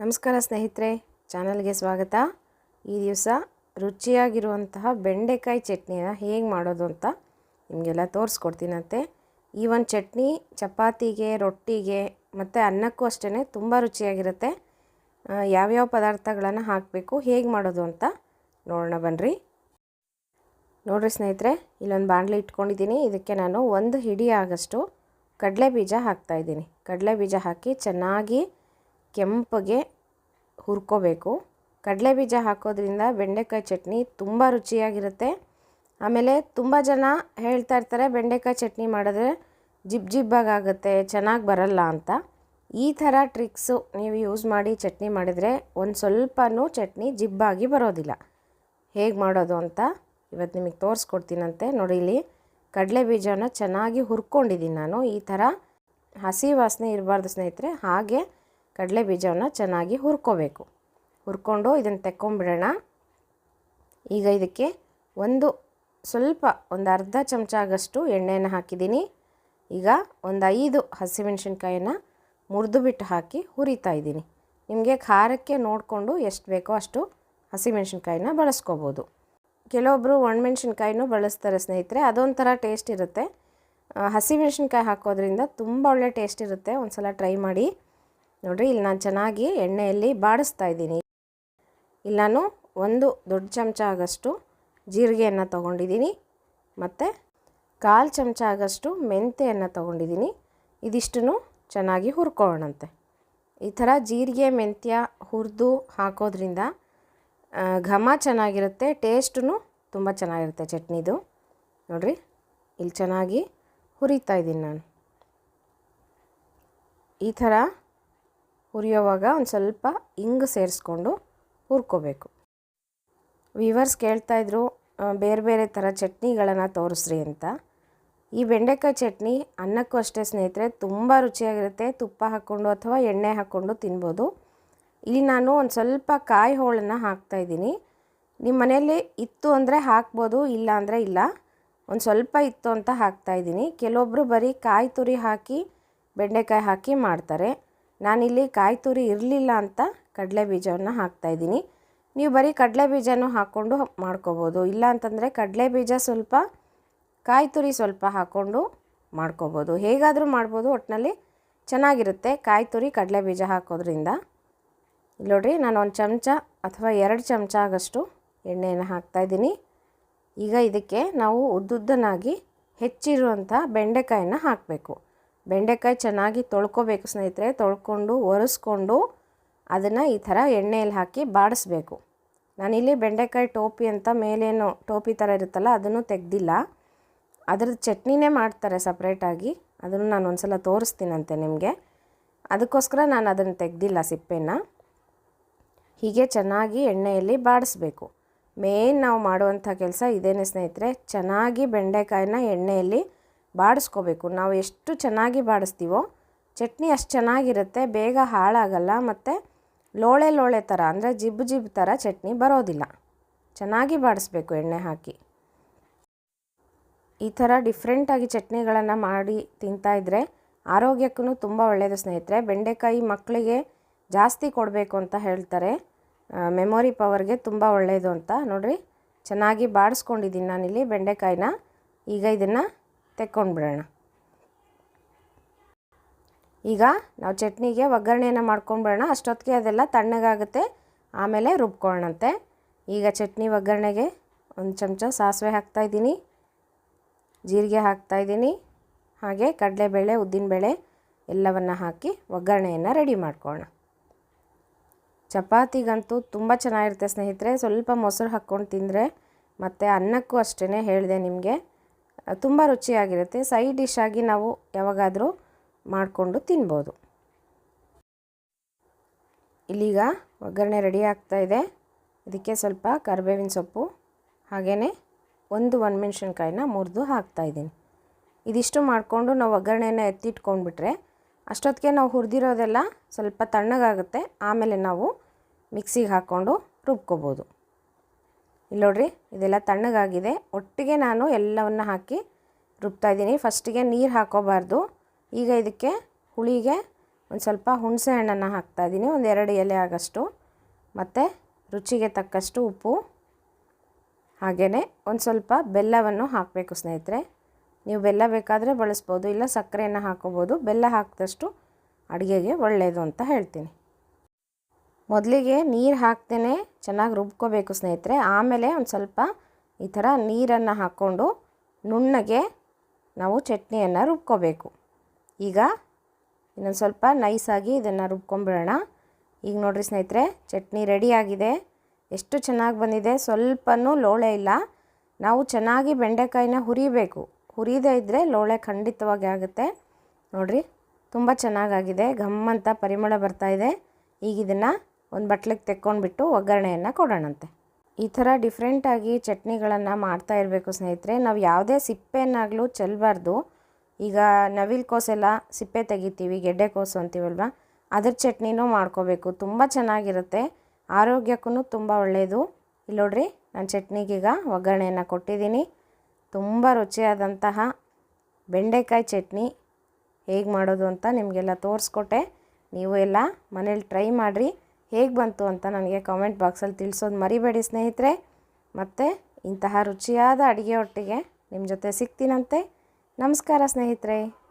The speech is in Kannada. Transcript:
ನಮಸ್ಕಾರ ಸ್ನೇಹಿತರೆ, ಚಾನಲ್ಗೆ ಸ್ವಾಗತ. ಈ ದಿವಸ ರುಚಿಯಾಗಿರುವಂತಹ ಬೆಂಡೆಕಾಯಿ ಚಟ್ನಿನ ಹೇಗೆ ಮಾಡೋದು ಅಂತ ನಿಮಗೆಲ್ಲ ತೋರಿಸ್ಕೊಡ್ತೀನಂತೆ. ಈ ಒಂದು ಚಟ್ನಿ ಚಪಾತಿಗೆ, ರೊಟ್ಟಿಗೆ ಮತ್ತು ಅನ್ನಕ್ಕೂ ಅಷ್ಟೇ ತುಂಬ ರುಚಿಯಾಗಿರುತ್ತೆ. ಯಾವ್ಯಾವ ಪದಾರ್ಥಗಳನ್ನು ಹಾಕಬೇಕು, ಹೇಗೆ ಮಾಡೋದು ಅಂತ ನೋಡೋಣ ಬನ್ನಿರಿ ನೋಡಿರಿ ಸ್ನೇಹಿತರೆ, ಇಲ್ಲೊಂದು ಬಾಣಲಿ ಇಟ್ಕೊಂಡಿದ್ದೀನಿ. ಇದಕ್ಕೆ ನಾನು ಒಂದು ಹಿಡಿ ಆಗಷ್ಟು ಕಡಲೆ ಬೀಜ ಹಾಕ್ತಾಯಿದ್ದೀನಿ ಕಡಲೆ ಬೀಜ ಹಾಕಿ ಚೆನ್ನಾಗಿ ಕೆಂಪಗೆ ಹುರ್ಕೋಬೇಕು. ಕಡಲೆ ಬೀಜ ಹಾಕೋದ್ರಿಂದ ಬೆಂಡೆಕಾಯಿ ಚಟ್ನಿ ತುಂಬ ರುಚಿಯಾಗಿರುತ್ತೆ. ಆಮೇಲೆ ತುಂಬ ಜನ ಹೇಳ್ತಾ ಇರ್ತಾರೆ, ಬೆಂಡೆಕಾಯಿ ಚಟ್ನಿ ಮಾಡಿದ್ರೆ ಜಿಬ್ ಜಿಬ್ಬಾಗುತ್ತೆ ಚೆನ್ನಾಗಿ ಬರಲ್ಲ ಅಂತ. ಈ ಥರ ಟ್ರಿಕ್ಸು ನೀವು ಯೂಸ್ ಮಾಡಿ ಚಟ್ನಿ ಮಾಡಿದರೆ ಒಂದು ಸ್ವಲ್ಪನೂ ಚಟ್ನಿ ಜಿಬ್ಬಾಗಿ ಬರೋದಿಲ್ಲ. ಹೇಗೆ ಮಾಡೋದು ಅಂತ ಇವತ್ತು ನಿಮಗೆ ತೋರಿಸ್ಕೊಡ್ತೀನಂತೆ. ನೋಡಿ ಇಲ್ಲಿ ಕಡಲೆ ಬೀಜನ ಚೆನ್ನಾಗಿ ಹುರ್ಕೊಂಡಿದ್ದೀನಿ ನಾನು. ಈ ಥರ ಹಸಿ ವಾಸನೆ ಇರಬಾರ್ದು ಸ್ನೇಹಿತರೆ. ಹಾಗೆ ಕಡಲೆ ಬೀಜವನ್ನು ಚೆನ್ನಾಗಿ ಹುರ್ಕೋಬೇಕು. ಹುರ್ಕೊಂಡು ಇದನ್ನು ತೆಕ್ಕೊಂಬಿಡೋಣ. ಈಗ ಇದಕ್ಕೆ ಒಂದು ಸ್ವಲ್ಪ, ಒಂದು ಅರ್ಧ ಚಮಚ ಆಗಷ್ಟು ಎಣ್ಣೆಯನ್ನು ಹಾಕಿದ್ದೀನಿ. ಈಗ ಒಂದು ಐದು ಹಸಿಮೆಣ್ಸಿನ್ಕಾಯನ್ನು ಮುರಿದು ಬಿಟ್ಟು ಹಾಕಿ ಹುರಿತಾ ಇದ್ದೀನಿ. ನಿಮಗೆ ಖಾರಕ್ಕೆ ನೋಡಿಕೊಂಡು ಎಷ್ಟು ಬೇಕೋ ಅಷ್ಟು ಹಸಿಮೆಣ್ಸಿನ್ಕಾಯಿನ ಬಳಸ್ಕೋಬೋದು. ಕೆಲವೊಬ್ಬರು ಒಣಮೆಣ್ಸಿನ್ಕಾಯಿನೂ ಬಳಸ್ತಾರೆ ಸ್ನೇಹಿತರೆ, ಅದೊಂಥರ ಟೇಸ್ಟ್ ಇರುತ್ತೆ. ಹಸಿ ಹಸಿಮೆಣ್ಸಿನ್ಕಾಯಿ ಹಾಕೋದ್ರಿಂದ ತುಂಬ ಒಳ್ಳೆ ಟೇಸ್ಟ್ ಇರುತ್ತೆ. ಒಂದು ಸಲ ಟ್ರೈ ಮಾಡಿ. ನೋಡಿರಿ, ಇಲ್ಲಿ ನಾನು ಚೆನ್ನಾಗಿ ಎಣ್ಣೆಯಲ್ಲಿ ಬಾಡಿಸ್ತಾ ಇದ್ದೀನಿ. ಇಲ್ಲಿ ನಾನು ಒಂದು ದೊಡ್ಡ ಚಮಚ ಆಗಷ್ಟು ಜೀರಿಗೆಯನ್ನು ತೊಗೊಂಡಿದ್ದೀನಿ ಮತ್ತು ಕಾಲು ಚಮಚ ಆಗಷ್ಟು ಮೆಂತೆಯನ್ನು ತೊಗೊಂಡಿದ್ದೀನಿ. ಇದಿಷ್ಟನ್ನು ಚೆನ್ನಾಗಿ ಹುರ್ಕೊಳ್ಳೋಣಂತೆ. ಈ ಥರ ಜೀರಿಗೆ, ಮೆಂತ್ಯ ಹುರಿದು ಹಾಕೋದ್ರಿಂದ ಘಮ ಚೆನ್ನಾಗಿರುತ್ತೆ ಟೇಸ್ಟೂ ತುಂಬ ಚೆನ್ನಾಗಿರುತ್ತೆ ಚಟ್ನಿದು. ನೋಡಿರಿ, ಇಲ್ಲಿ ಚೆನ್ನಾಗಿ ಹುರಿತಾ ಇದ್ದೀನಿ ನಾನು. ಈ ಥರ ಹುರಿಯೋವಾಗ ಒಂದು ಸ್ವಲ್ಪ ಹಿಂಗೆ ಸೇರಿಸ್ಕೊಂಡು ಹುರ್ಕೋಬೇಕು. ವಿವರ್ಸ್ ಕೇಳ್ತಾಯಿದ್ರು ಬೇರೆ ಬೇರೆ ಥರ ಚಟ್ನಿಗಳನ್ನು ತೋರಿಸ್ರಿ ಅಂತ. ಈ ಬೆಂಡೆಕಾಯಿ ಚಟ್ನಿ ಅನ್ನಕ್ಕೂ ಅಷ್ಟೇ ಸ್ನೇಹಿತರೆ, ತುಂಬ ರುಚಿಯಾಗಿರುತ್ತೆ. ತುಪ್ಪ ಹಾಕ್ಕೊಂಡು ಅಥವಾ ಎಣ್ಣೆ ಹಾಕ್ಕೊಂಡು ತಿನ್ಬೋದು. ಇಲ್ಲಿ ನಾನು ಒಂದು ಸ್ವಲ್ಪ ಕಾಯಿ ಹೋಳನ್ನು ಹಾಕ್ತಾಯಿದ್ದೀನಿ ನಿಮ್ಮ ಮನೆಯಲ್ಲಿ ಇತ್ತು ಅಂದರೆ ಹಾಕ್ಬೋದು, ಇಲ್ಲ ಅಂದರೆ ಇಲ್ಲ. ಒಂದು ಸ್ವಲ್ಪ ಇತ್ತು ಅಂತ ಹಾಕ್ತಾಯಿದ್ದೀನಿ ಕೆಲವೊಬ್ಬರು ಬರೀ ಕಾಯಿ ತುರಿ ಹಾಕಿ, ಬೆಂಡೆಕಾಯಿ ಹಾಕಿ ಮಾಡ್ತಾರೆ. ನಾನಿಲ್ಲಿ ಕಾಯಿ ತುರಿ ಇರಲಿಲ್ಲ ಅಂತ ಕಡಲೆ ಬೀಜವನ್ನು ಹಾಕ್ತಾಯಿದ್ದೀನಿ ನೀವು ಬರೀ ಕಡಲೆ ಬೀಜನೂ ಹಾಕ್ಕೊಂಡು ಮಾಡ್ಕೋಬೋದು. ಇಲ್ಲ ಅಂತಂದರೆ ಕಡಲೆ ಬೀಜ ಸ್ವಲ್ಪ, ಕಾಯಿ ತುರಿ ಸ್ವಲ್ಪ ಹಾಕ್ಕೊಂಡು ಮಾಡ್ಕೋಬೋದು. ಹೇಗಾದರೂ ಮಾಡ್ಬೋದು ಒಟ್ಟಿನಲ್ಲಿ ಚೆನ್ನಾಗಿರುತ್ತೆ ಕಾಯಿ ತುರಿ, ಕಡಲೆ ಬೀಜ ಹಾಕೋದ್ರಿಂದ. ಇಲ್ಲಿ ನೋಡ್ರಿ, ನಾನು ಒಂದು ಚಮಚ ಅಥವಾ ಎರಡು ಚಮಚ ಆಗಷ್ಟು ಎಣ್ಣೆಯನ್ನು ಹಾಕ್ತಾಯಿದ್ದೀನಿ ಈಗ ಇದಕ್ಕೆ ನಾವು ಉದ್ದುದ್ದನಾಗಿ ಹೆಚ್ಚಿರುವಂಥ ಬೆಂಡೆಕಾಯನ್ನು ಹಾಕಬೇಕು. ಬೆಂಡೆಕಾಯಿ ಚೆನ್ನಾಗಿ ತೊಳ್ಕೊಬೇಕು ಸ್ನೇಹಿತರೆ, ತೊಳ್ಕೊಂಡು, ಒರೆಸ್ಕೊಂಡು ಅದನ್ನು ಈ ಥರ ಎಣ್ಣೆಯಲ್ಲಿ ಹಾಕಿ ಬಾಡಿಸ್ಬೇಕು. ನಾನಿಲ್ಲಿ ಬೆಂಡೆಕಾಯಿ ಟೋಪಿ ಅಂತ ಮೇಲೇನು ಟೋಪಿ ಥರ ಇರುತ್ತಲ್ಲ, ಅದನ್ನು ತೆಗ್ದಿಲ್ಲ. ಅದ್ರದ್ದು ಚಟ್ನಿನೇ ಮಾಡ್ತಾರೆ ಸಪ್ರೇಟಾಗಿ. ಅದನ್ನು ನಾನು ಒಂದು ಸಲ ತೋರಿಸ್ತೀನಂತೆ ನಿಮಗೆ. ಅದಕ್ಕೋಸ್ಕರ ನಾನು ಅದನ್ನು ತೆಗ್ದಿಲ್ಲ ಸಿಪ್ಪೆನ. ಹೀಗೆ ಚೆನ್ನಾಗಿ ಎಣ್ಣೆಯಲ್ಲಿ ಬಾಡಿಸ್ಬೇಕು. ಮೇನ್ ನಾವು ಮಾಡುವಂಥ ಕೆಲಸ ಇದೇನೇ ಸ್ನೇಹಿತರೆ, ಚೆನ್ನಾಗಿ ಬೆಂಡೆಕಾಯಿನ ಎಣ್ಣೆಯಲ್ಲಿ ಬಾಡಿಸ್ಕೋಬೇಕು. ನಾವು ಎಷ್ಟು ಚೆನ್ನಾಗಿ ಬಾಡಿಸ್ತೀವೋ, ಚಟ್ನಿ ಅಷ್ಟು ಚೆನ್ನಾಗಿರುತ್ತೆ, ಬೇಗ ಹಾಳಾಗಲ್ಲ, ಮತ್ತು ಲೋಳೆ ಲೋಳೆ ಥರ ಅಂದರೆ ಜಿಬ್ ಜಿಬ್ ಥರ ಚಟ್ನಿ ಬರೋದಿಲ್ಲ. ಚೆನ್ನಾಗಿ ಬಾಡಿಸ್ಬೇಕು ಎಣ್ಣೆ ಹಾಕಿ. ಈ ಥರ ಡಿಫ್ರೆಂಟಾಗಿ ಚಟ್ನಿಗಳನ್ನು ಮಾಡಿ ತಿಂತಾಯಿದ್ರೆ ಆರೋಗ್ಯಕ್ಕೂ ತುಂಬ ಒಳ್ಳೆಯದು ಸ್ನೇಹಿತರೆ. ಬೆಂಡೆಕಾಯಿ ಮಕ್ಕಳಿಗೆ ಜಾಸ್ತಿ ಕೊಡಬೇಕು ಅಂತ ಹೇಳ್ತಾರೆ. ಮೆಮೊರಿ ಪವರ್ಗೆ ತುಂಬ ಒಳ್ಳೆಯದು ಅಂತ. ನೋಡಿರಿ, ಚೆನ್ನಾಗಿ ಬಾಡಿಸ್ಕೊಂಡಿದ್ದೀನಿ ನಾನಿಲ್ಲಿ ಬೆಂಡೆಕಾಯಿನ. ಈಗ ಇದನ್ನು ತೆಕ್ಕೊಂಡ್ಬಿಡೋಣ. ಈಗ ನಾವು ಚಟ್ನಿಗೆ ಒಗ್ಗರಣೆಯನ್ನು ಮಾಡ್ಕೊಂಡ್ಬಿಡೋಣ. ಅಷ್ಟೊತ್ತಿಗೆ ಅದೆಲ್ಲ ತಣ್ಣಗಾಗುತ್ತೆ. ಆಮೇಲೆ ರುಬ್ಕೊಳ್ಳೋಣಂತೆ. ಈಗ ಚಟ್ನಿ ಒಗ್ಗರಣೆಗೆ ಒಂದು ಚಮಚ ಸಾಸಿವೆ ಹಾಕ್ತಾಯಿದ್ದೀನಿ ಜೀರಿಗೆ ಹಾಕ್ತಾಯಿದ್ದೀನಿ ಹಾಗೆ ಕಡಲೆಬೇಳೆ, ಉದ್ದಿನಬೇಳೆ ಎಲ್ಲವನ್ನು ಹಾಕಿ ಒಗ್ಗರಣೆಯನ್ನು ರೆಡಿ ಮಾಡ್ಕೊಳ್ಳೋಣ. ಚಪಾತಿಗಂತೂ ತುಂಬ ಚೆನ್ನಾಗಿರುತ್ತೆ ಸ್ನೇಹಿತರೆ. ಸ್ವಲ್ಪ ಮೊಸರು ಹಾಕ್ಕೊಂಡು ತಿಂದರೆ ಮತ್ತು ಅನ್ನಕ್ಕೂ ಅಷ್ಟೇ ಹೇಳಿದೆ ನಿಮಗೆ. ತುಂಬ ರುಚಿಯಾಗಿರುತ್ತೆ. ಸೈಡ್ ಡಿಶ್ ಆಗಿ ನಾವು ಯಾವಾಗಾದರೂ ಮಾಡಿಕೊಂಡು ತಿನ್ಬೋದು. ಇಲ್ಲಿಗ ಒಗ್ಗರಣೆ ರೆಡಿ ಆಗ್ತಾ ಇದೆ. ಇದಕ್ಕೆ ಸ್ವಲ್ಪ ಕರಿಬೇವಿನ ಸೊಪ್ಪು ಹಾಗೆಯೇ ಒಂದು ಒಣಮೆಣ್ಸಿನ್ಕಾಯಿನ ಮುರಿದು ಹಾಕ್ತಾಯಿದ್ದೀನಿ ಇದಿಷ್ಟು ಮಾಡಿಕೊಂಡು ನಾವು ಒಗ್ಗರಣೆನ ಎತ್ತಿಟ್ಕೊಂಡ್ಬಿಟ್ರೆ ಅಷ್ಟೊತ್ತಿಗೆ ನಾವು ಹುರಿದಿರೋದೆಲ್ಲ ಸ್ವಲ್ಪ ತಣ್ಣಗಾಗುತ್ತೆ. ಆಮೇಲೆ ನಾವು ಮಿಕ್ಸಿಗೆ ಹಾಕ್ಕೊಂಡು ರುಬ್ಕೋಬೋದು. ಇಲ್ಲಿ ನೋಡ್ರಿ, ಇದೆಲ್ಲ ತಣ್ಣಗಾಗಿದೆ. ಒಟ್ಟಿಗೆ ನಾನು ಎಲ್ಲವನ್ನ ಹಾಕಿ ರುಬ್ತಾ ಇದ್ದೀನಿ. ಫಸ್ಟಿಗೆ ನೀರು ಹಾಕೋಬಾರ್ದು. ಈಗ ಇದಕ್ಕೆ ಹುಳಿಗೆ ಒಂದು ಸ್ವಲ್ಪ ಹುಣಸೆ ಹಣ್ಣನ್ನು ಹಾಕ್ತಾಯಿದ್ದೀನಿ ಒಂದು ಎರಡು ಎಲೆ ಆಗಷ್ಟು. ಮತ್ತು ರುಚಿಗೆ ತಕ್ಕಷ್ಟು ಉಪ್ಪು. ಹಾಗೆಯೇ ಒಂದು ಸ್ವಲ್ಪ ಬೆಲ್ಲವನ್ನು ಹಾಕಬೇಕು ಸ್ನೇಹಿತರೆ. ನೀವು ಬೆಲ್ಲ ಬೇಕಾದರೆ ಬಳಸ್ಬೋದು, ಇಲ್ಲ ಸಕ್ಕರೆಯನ್ನು ಹಾಕೋಬೋದು. ಬೆಲ್ಲ ಹಾಕಿದಷ್ಟು ಅಡುಗೆಗೆ ಒಳ್ಳೆಯದು ಅಂತ ಹೇಳ್ತೀನಿ. ಮೊದಲಿಗೆ ನೀರು ಹಾಕ್ತೇನೆ ಚೆನ್ನಾಗಿ ರುಬ್ಕೋಬೇಕು ಸ್ನೇಹಿತರೆ. ಆಮೇಲೆ ಒಂದು ಸ್ವಲ್ಪ ಈ ಥರ ನೀರನ್ನು ಹಾಕ್ಕೊಂಡು ನುಣ್ಣಗೆ ನಾವು ಚಟ್ನಿಯನ್ನು ರುಬ್ಕೋಬೇಕು. ಈಗ ಇನ್ನೊಂದು ಸ್ವಲ್ಪ ನೈಸಾಗಿ ಇದನ್ನು ರುಬ್ಕೊಂಬಿಡೋಣ ಈಗ ನೋಡಿರಿ ಸ್ನೇಹಿತರೆ, ಚಟ್ನಿ ರೆಡಿಯಾಗಿದೆ ಎಷ್ಟು ಚೆನ್ನಾಗಿ ಬಂದಿದೆ. ಸ್ವಲ್ಪನೂ ಲೋಳೆ ಇಲ್ಲ. ನಾವು ಚೆನ್ನಾಗಿ ಬೆಂಡೆಕಾಯಿನ ಹುರಿಬೇಕು. ಹುರಿದೇ ಇದ್ದರೆ ಲೋಳೆ ಖಂಡಿತವಾಗಿ ಆಗುತ್ತೆ. ನೋಡಿರಿ, ತುಂಬ ಚೆನ್ನಾಗಾಗಿದೆ. ಘಮ್ ಅಂತ ಪರಿಮಳ ಬರ್ತಾಯಿದೆ ಈಗ ಇದನ್ನು ಒಂದು ಬಟ್ಲಿಗೆ ತೆಕ್ಕೊಂಡ್ಬಿಟ್ಟು ಒಗ್ಗರಣೆಯನ್ನು ಕೊಡೋಣಂತೆ. ಈ ಥರ ಡಿಫ್ರೆಂಟಾಗಿ ಚಟ್ನಿಗಳನ್ನು ಮಾಡ್ತಾ ಇರಬೇಕು ಸ್ನೇಹಿತರೆ. ನಾವು ಯಾವುದೇ ಸಿಪ್ಪೆನಾಗಲೂ ಚೆಲ್ಲಬಾರ್ದು ಈಗ ನವಿಲು ಕೋಸೆಲ್ಲ ಸಿಪ್ಪೆ ತೆಗಿತೀವಿ ಗೆಡ್ಡೆಕೋಸು ಅಂತೀವಲ್ವ? ಅದ್ರ ಚಟ್ನಿನೂ ಮಾಡ್ಕೋಬೇಕು. ತುಂಬ ಚೆನ್ನಾಗಿರುತ್ತೆ. ಆರೋಗ್ಯಕ್ಕೂ ತುಂಬ ಒಳ್ಳೆಯದು ಇಲ್ಲಿ ನೋಡ್ರಿ, ನಾನು ಚಟ್ನಿಗೀಗ ಒಗ್ಗರಣೆಯನ್ನು ಕೊಟ್ಟಿದ್ದೀನಿ. ತುಂಬ ರುಚಿಯಾದಂತಹ ಬೆಂಡೆಕಾಯಿ ಚಟ್ನಿ ಹೇಗೆ ಮಾಡೋದು ಅಂತ ನಿಮಗೆಲ್ಲ ತೋರಿಸ್ಕೊಟ್ಟೆ. ನೀವು ಎಲ್ಲ ಮನೇಲಿ ಟ್ರೈ ಮಾಡಿರಿ. ಹೇಗೆ ಬಂತು ಅಂತ ನನಗೆ ಕಾಮೆಂಟ್ ಬಾಕ್ಸಲ್ಲಿ ತಿಳಿಸೋದು ಮರಿಬೇಡಿ ಸ್ನೇಹಿತರೆ. ಮತ್ತು ಇಂತಹ ರುಚಿಯಾದ ಅಡುಗೆ ಒಟ್ಟಿಗೆ ನಿಮ್ಮ ಜೊತೆ ಸಿಗ್ತೀನಂತೆ. ನಮಸ್ಕಾರ ಸ್ನೇಹಿತರೆ.